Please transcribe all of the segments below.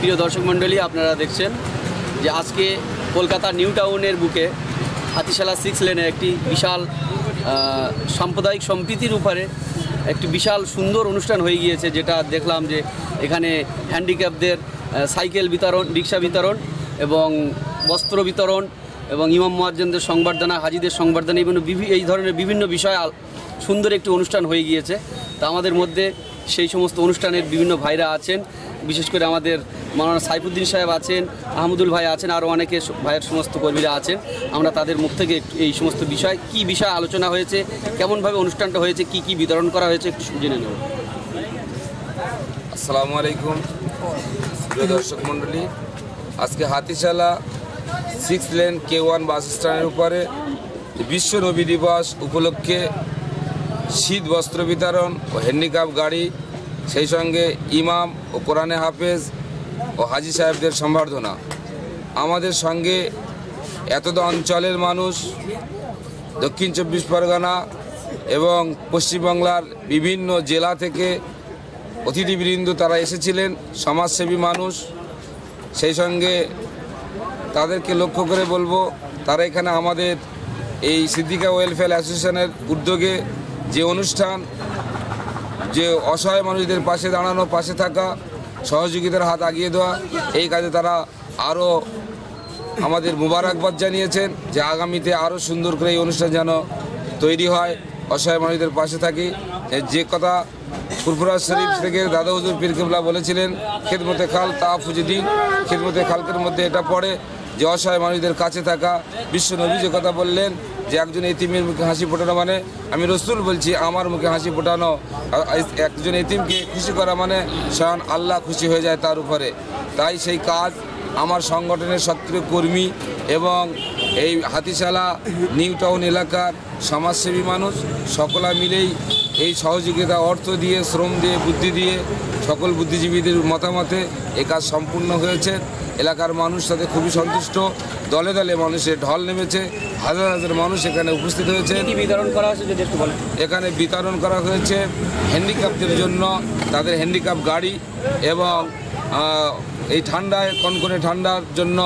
প্রিয় দর্শক মণ্ডলী, আপনারা দেখছেন যে আজকে কলকাতা নিউ টাউনের বুকে হাতিশালা সিক্স লেনে একটি বিশাল সাম্প্রদায়িক সম্প্রীতির উপরে একটি বিশাল সুন্দর অনুষ্ঠান হয়ে গিয়েছে, যেটা দেখলাম যে এখানে হ্যান্ডিক্যাপদের সাইকেল বিতরণ, রিক্সা বিতরণ এবং বস্ত্র বিতরণ এবং ইমাম মুয়াজ্জেনদের সংবর্ধনা, হাজিদের সংবর্ধনা বিভিন্ন এই ধরনের বিভিন্ন বিষয় সুন্দর একটি অনুষ্ঠান হয়ে গিয়েছে। তা আমাদের মধ্যে সেই সমস্ত অনুষ্ঠানের বিভিন্ন ভাইরা আছেন, বিশেষ করে আমাদের মাওলানা সাইফুদ্দিন সাহেব আছেন, আহমদুল ভাই আছেন আরও অনেকে ভাইয়ের সমস্ত কর্মীরা আছেন। আমরা তাদের মুখ থেকে এই সমস্ত বিষয়, কি বিষয় আলোচনা হয়েছে, কেমনভাবে অনুষ্ঠানটা হয়েছে, কি কি বিতরণ করা হয়েছে একটু জেনে নেব। আসসালামু আলাইকুম দর্শক মণ্ডলী। আজকে হাতিশালা সিক্স লেন কে ওয়ান বাস স্ট্যান্ডের উপরে বিশ্ব নবী দিবস উপলক্ষে শীত বস্ত্র বিতরণ ও হ্যান্ডিক্যাপ গাড়ি, সেই সঙ্গে ইমাম ও কোরআনে হাফেজ ও হাজি সাহেবদের সম্বর্ধনা। আমাদের সঙ্গে এতদ অঞ্চলের মানুষ, দক্ষিণ চব্বিশ পরগনা এবং পশ্চিমবাংলার বিভিন্ন জেলা থেকে অতিথিবৃন্দ তারা এসেছিলেন, সমাজসেবী মানুষ। সেই সঙ্গে তাদেরকে লক্ষ্য করে বলব, তারা এখানে আমাদের এই সিদ্দিকা ওয়েলফেয়ার অ্যাসোসিয়েশনের উদ্যোগে যে অনুষ্ঠান, যে অসহায় মানুষদের পাশে দাঁড়ানো, পাশে থাকা সহযোগিতার হাত আগিয়ে দেওয়া। এই কাজে তারা আরও আমাদের মুবারকবাদ জানিয়েছেন যে আগামীতে আরও সুন্দর করে এই অনুষ্ঠান যেন তৈরি হয়। অসহায় মানুষদের পাশে থাকি। যে কথা ফুরফুরাজ শরীফ থেকে দাদা হুজুর পীর বলেছিলেন, খেদমতে খাল তা ফুজিদিন খেদমতে খালকের মধ্যে এটা পড়ে যে অসহায় মানুষদের কাছে থাকা। বিশ্ব নবী যে কথা বললেন যে একজন এতিমের মুখে হাসি ফোটানো মানে আমি রসুল বলছি, আমার মুখে হাসি ফোটানো একজন এতিমকে খুশি করা মানে স্বয়ং আল্লাহ খুশি হয়ে যায় তার উপরে। তাই সেই কাজ আমার সংগঠনের সক্রিয় কর্মী এবং এই হাতিশালা নিউ টাউন এলাকার সমাজসেবী মানুষ সকলা মিলেই এই সহযোগিতা অর্থ দিয়ে শ্রম দিয়ে বুদ্ধি দিয়ে সকল বুদ্ধিজীবীদের মতামতে এ কাজ সম্পূর্ণ হয়েছে। এলাকার মানুষ তাতে খুবই সন্তুষ্ট। দলে দলে মানুষের ঢল নেমেছে। হাজার হাজার মানুষ এখানে উপস্থিত হয়েছে। বিতরণ করা হয়েছে যদি একটু বলেন? এখানে বিতরণ করা হয়েছে হ্যান্ডিক্যাপদের জন্য তাদের হ্যান্ডিক্যাপ গাড়ি এবং এই ঠান্ডায় কনকনে ঠান্ডার জন্য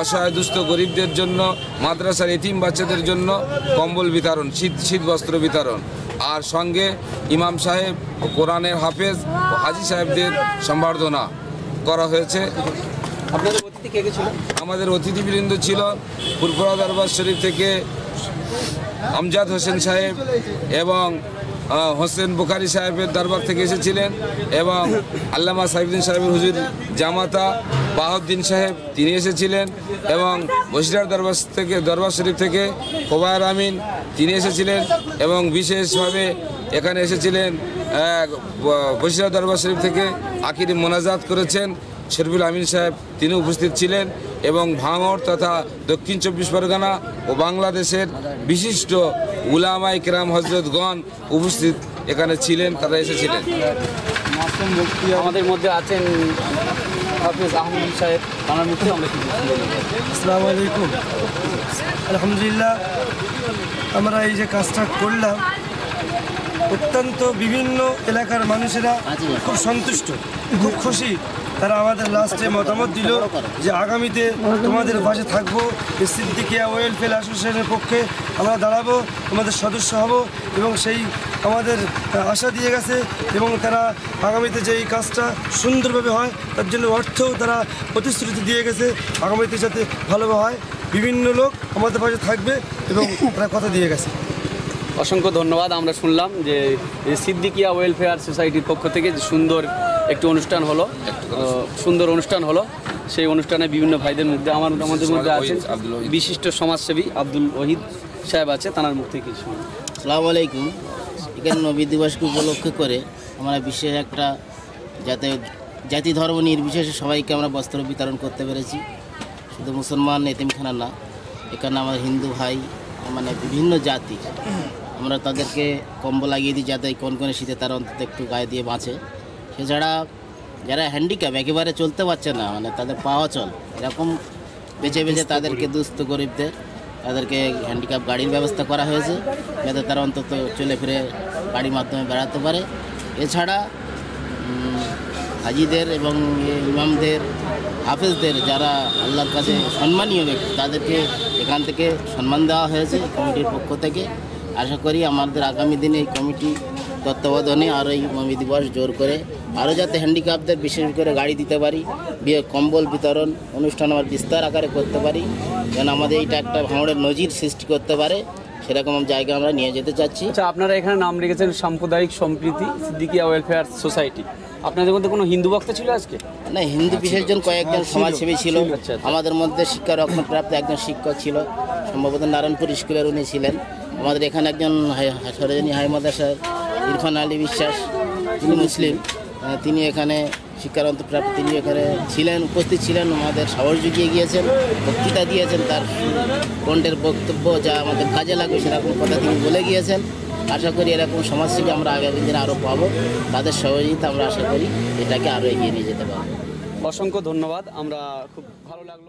অসহায় দুস্থ গরিবদের জন্য মাদ্রাসার এতিম বাচ্চাদের জন্য কম্বল বিতরণ শীত শীত বস্ত্র বিতরণ। আর সঙ্গে ইমাম সাহেব কোরআনের হাফেজ ও হাজি সাহেবদের সম্বর্ধনা করা হয়েছে। আমাদের অতিথিবৃন্দ ছিল ফুরফুরা দরবার শরীফ থেকে আমজাদ হোসেন সাহেব এবং হোসেন বুখারি সাহেবের দরবার থেকে এসেছিলেন এবং আল্লামা সাহিবুদ্দিন সাহেবের হুজুর জামাতা বাহাউদ্দিন সাহেব তিনি এসেছিলেন এবং বসিরার দরবার থেকে দরবার শরীফ থেকে খোবায়র আমিন তিনি এসেছিলেন এবং বিশেষভাবে এখানে এসেছিলেন আহ, বসিরা দরবার শরীফ থেকে আকির মোনাজাত করেছেন শরফুল আমিন সাহেব তিনি উপস্থিত ছিলেন। এবং ভাঙর তথা দক্ষিণ চব্বিশ পরগনা ও বাংলাদেশের বিশিষ্ট উলামাই কেরাম হজরতগণ উপস্থিত এখানে ছিলেন তারা এসেছিলেন। আমাদের মধ্যে আছেন হাফিজ আহমদ সাহেব তার মুখে আমরা আসসালামু আলাইকুম। আলহামদুলিল্লাহ আমরা এই যে কাজটা করলাম অত্যন্ত বিভিন্ন এলাকার মানুষেরা খুব সন্তুষ্ট খুব খুশি। তারা আমাদের লাস্টে মতামত দিল যে আগামীতে তোমাদের পাশে থাকব সিদ্দিকিয়া ওয়েলফেয়ার অ্যাসোসিয়েশনের পক্ষে আমরা দাঁড়াবো, তোমাদের সদস্য হব এবং সেই আমাদের আশা দিয়ে গেছে এবং তারা আগামীতে যে এই কাজটা সুন্দরভাবে হয়, তার জন্য অর্থও তারা প্রতিশ্রুতি দিয়ে গেছে, আগামীতে যাতে ভালোভাবে হয়। বিভিন্ন লোক আমাদের পাশে থাকবে এবং তারা কথা দিয়ে গেছে। অসংখ্য ধন্যবাদ। আমরা শুনলাম যে সিদ্দিকিয়া ওয়েলফেয়ার সোসাইটির পক্ষ থেকে যে সুন্দর একটি অনুষ্ঠান হলো সুন্দর অনুষ্ঠান হলো। সেই অনুষ্ঠানে বিভিন্ন ভাইদের মধ্যে আমার আমাদের মধ্যে আছেন আব্দুল বিশিষ্ট সমাজসেবী আব্দুল ওহিদ সাহেব আছে তার মুখ থেকে কিছু। আসসালামু আলাইকুম। এখানে নবী দিবসকে উপলক্ষ করে আমরা বিশেষ একটা যাতে জাতি ধর্ম নির্বিশেষে সবাইকে আমরা বস্ত্র বিতরণ করতে পেরেছি। শুধু মুসলমান এতিমখানা না এখানে আমার হিন্দু ভাই মানে বিভিন্ন জাতি আমরা তাদেরকে কম্বল লাগিয়ে দিই যাতে কোন কোন শীতে তারা অন্তত একটু গায়ে দিয়ে বাঁচে। এছাড়া যারা হ্যান্ডিক্যাপ একেবারে চলতে পারছে না মানে তাদের পাওয়া চল এরকম বেছে বেছে তাদেরকে দুস্থ গরিবদের তাদেরকে হ্যান্ডিক্যাপ গাড়ির ব্যবস্থা করা হয়েছে যাতে তারা অন্তত চলে ফিরে গাড়ির মাধ্যমে বেড়াতে পারে। এছাড়া হাজিদের এবং ইমামদের হাফেজদের যারা আল্লাহর কাছে সম্মানীয় ব্যক্তি তাদেরকে এখান থেকে সম্মান দেওয়া হয়েছে কমিটির পক্ষ থেকে। আশা করি আমাদের আগামী দিনে এই কমিটি তত্ত্বাবধানে আরও এই মমি দিবস জোর করে আরও যাতে হ্যান্ডিক্যাপদের বিশেষ করে গাড়ি দিতে পারি বিয়ে কম্বল বিতরণ অনুষ্ঠান আমার বিস্তার আকারে করতে পারি যেন আমাদের এইটা একটা ভাঙড়ের নজির সৃষ্টি করতে পারে সেরকম জায়গা আমরা নিয়ে যেতে চাচ্ছি। আচ্ছা আপনারা এখানে নাম রেখেছেন সাম্প্রদায়িক সম্প্রীতি সিদ্দিকিয়া ওয়েলফেয়ার সোসাইটি আপনাদের মধ্যে কোনো হিন্দু বক্তা ছিল আজকে? না হিন্দু বিশেষজন কয়েকজন সমাজসেবী ছিল। ছিল, আচ্ছা, আচ্ছা। আমাদের মধ্যে শিক্ষা রক্ষণপ্রাপ্ত একজন শিক্ষক ছিল সম্ভবত নারায়ণপুর স্কুলের উনি ছিলেন। আমাদের এখানে একজন সরোজিনী হাই মাদ্রাসার ইরফান আলী বিশ্বাস তিনি মুসলিম তিনি এখানে শিক্ষারন্তপ্রাপ্ত তিনি এখানে ছিলেন, উপস্থিত ছিলেন, আমাদের সাহস জুগিয়ে গিয়েছেন, বক্তৃতা দিয়েছেন, তার কণ্ঠের বক্তব্য যা আমাদের কাজে লাগবে সেরকম কথা তিনি বলে গিয়েছেন। আশা করি এরকম সমাজসেবী আমরা আগামী দিনে আরও পাবো। তাদের সহযোগিতা আমরা আশা করি এটাকে আরও এগিয়ে নিয়ে যেতে পারব। অসংখ্য ধন্যবাদ, আমরা খুব ভালো লাগল।